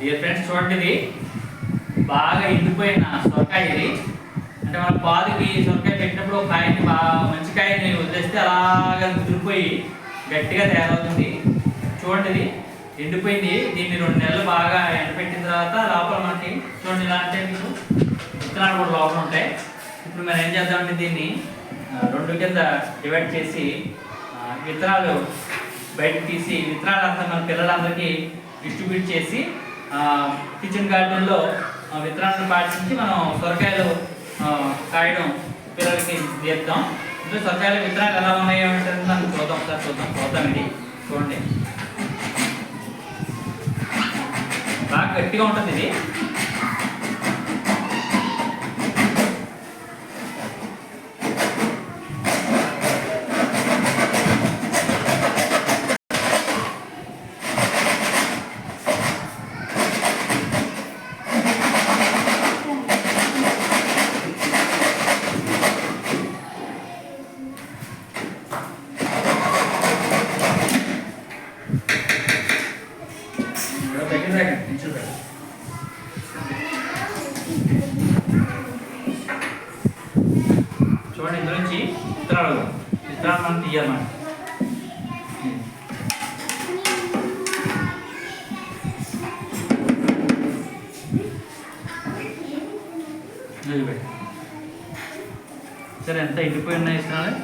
Dear friends చూడండి ఇది బాగా ఎండిపోయిన సొరకాయ ఇది. అంటే మన పాదుకి సొరకాయ పెట్టినప్పుడు ఒక కాయని బాగా మంచి కాయని వదిలేస్తే అలాగా దురిపోయి గట్టిగా తయారవుతుంది. చూడండి ఇది ఎండిపోయింది. దీన్ని రెండు నెలలు బాగా ఎండపెట్టిన తర్వాత లోపల మనకి చూడండి ఇలా అంటే మీకు విత్తనాలు కూడా లోపల ఉంటాయి. ఇప్పుడు మనం ఏం చేద్దామంటే దీన్ని? రెండు కింద డివైడ్ చేసి విత్తనాలు బయట తీసి విత్తనాలు అంతా మన పిల్లలందరికీ డిస్ట్రిబ్యూట్ చేసి కిచెన్ గార్డెన్లో విత్తనాలను పాటించి మనం సొరకాయలు కాయడం పిల్లలకి చేద్దాం. అంటే సొరకాయల విత్తనాలు ఎలా ఉన్నాయో దాన్ని చూద్దాం ఒకసారి చూద్దాం. చూద్దాం ఇది. చూడండి. బాగా గట్టిగా ఉంటుంది ఇది. విత్తనాలు విత్తనాలు మనం తీయాలన్నమాట నిలబెట్టు. సరే ఎంత ఎండిపోయి ఉన్నాయి ఇస్తున్నాడు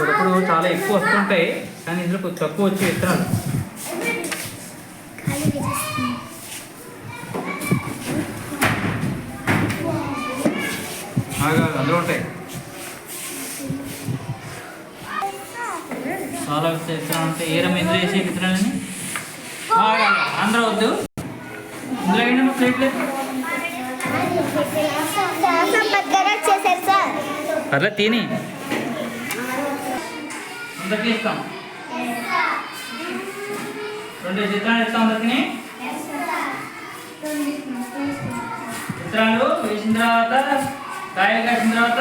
అప్పుడప్పుడు చాలా ఎక్కువ వస్తుంటాయి కానీ ఇందులో కొంచెం తక్కువ వచ్చి విత్తనాలు బాగా అందులో ఉంటాయి చాలా విత్తనాలు ఉంటాయి ఏ రమ్మ ఇందులో వేసే విత్తనాలని ఆంధ్ర అందరూ వద్దు ఇందులో అయినా ప్లేట్లే పర్లేదు తిని అందరికీ ఇస్తాం. రెండు చిత్రాలు ఇస్తాం అందరికి. చిత్రాలు వేసిన తర్వాత కాయలు కాసిన తర్వాత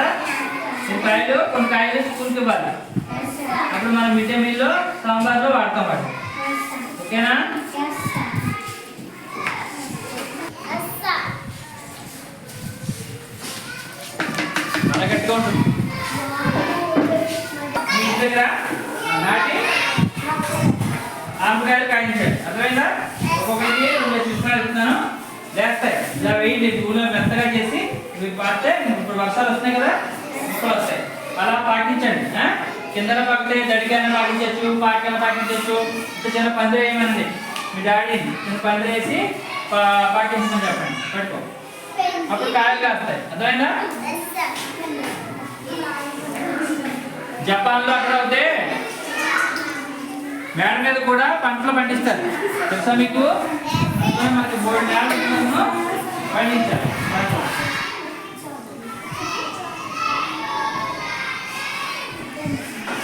ఈ కాయలు కొన్ని కాయలు స్కూల్కి ఇవ్వాలి. అప్పుడు మనం మిడ్ డే మీల్లో సాంబార్లో వాడతాం వాటి ఓకేనా? అలా గట్టిగా ఉంటుంది. మీ ఇంటి దగ్గర నాటి ఆంబకాయలు కాయించాలి అర్థమైందా ఒక్కొక్కటి రెండు చిత్రాలు ఇస్తున్నాను లేస్తాయి ఇలా వేయండి భూమిలో మెత్తగా చేసి ఇవి పాడితే ఇప్పుడు వర్షాలు వస్తున్నాయి కదా ముక్కలు వస్తాయి అలా పాటించండి? కిందన పక్కతే దడికైనా పాటించవచ్చు పాటికైనా పాటించవచ్చు చిన్న పందిరి వేయమనండి మీ డాడీని చిన్న పందిరి వేసి పాటించమని చెప్పండి పట్టుకో అప్పుడు కాయలు కాస్తాయి అర్థమైందా జపాన్లో అక్కడ అవుతే మేడ మీద కూడా పంటలు పండిస్తారు. తెలుసా మీకు? మనకి మూడు నేల పండించారు. పంటలు.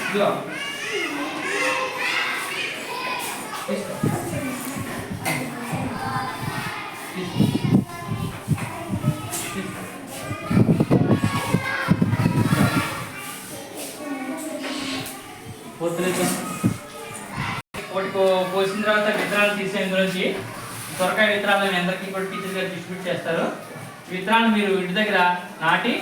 ఇదిగో పోతులేదు ఒకటి పోసిన తర్వాత విత్తనాలు తీసే ఇందులోంచి సొరకాయ విత్తనాలు మీ అందరికీ కూడా టీచర్ గారు డిస్ట్రిబ్యూట్ చేస్తారు. విత్తనాలు మీరు ఇంటి దగ్గర నాటి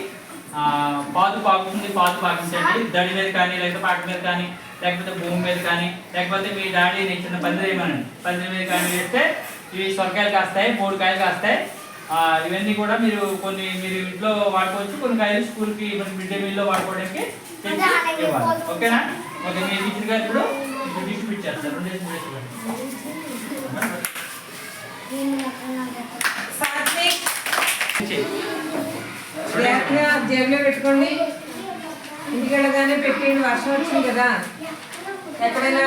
పాదు పాకుతుంది పాదు పాకించండి. దడి మీద కానీ లేకపోతే పాక మీద కానీ లేకపోతే భూమి మీద కానీ లేకపోతే మీ డాడీని చిన్న పందిరి వేయమనండి పందిరి మీద కానీ వేస్తే ఇవి సొరకాయలు కాస్తాయి మూడు కాయలు కాస్తాయి. ఇవన్నీ కూడా మీరు కొన్ని మీరు ఇంట్లో వాడుకోవచ్చు. కొన్ని కాయలు స్కూల్కి మిడ్ డే మీల్లో వాడుకోవడానికి ఓకేనా? ఓకే మీ టీచర్ గారు ఇప్పుడు జాగ్రత్తగా జేబులో పెట్టుకోండి. ఇంటికి వెళ్ళగానే పెట్టేయండి వర్షం వచ్చింది కదా. ఎక్కడైనా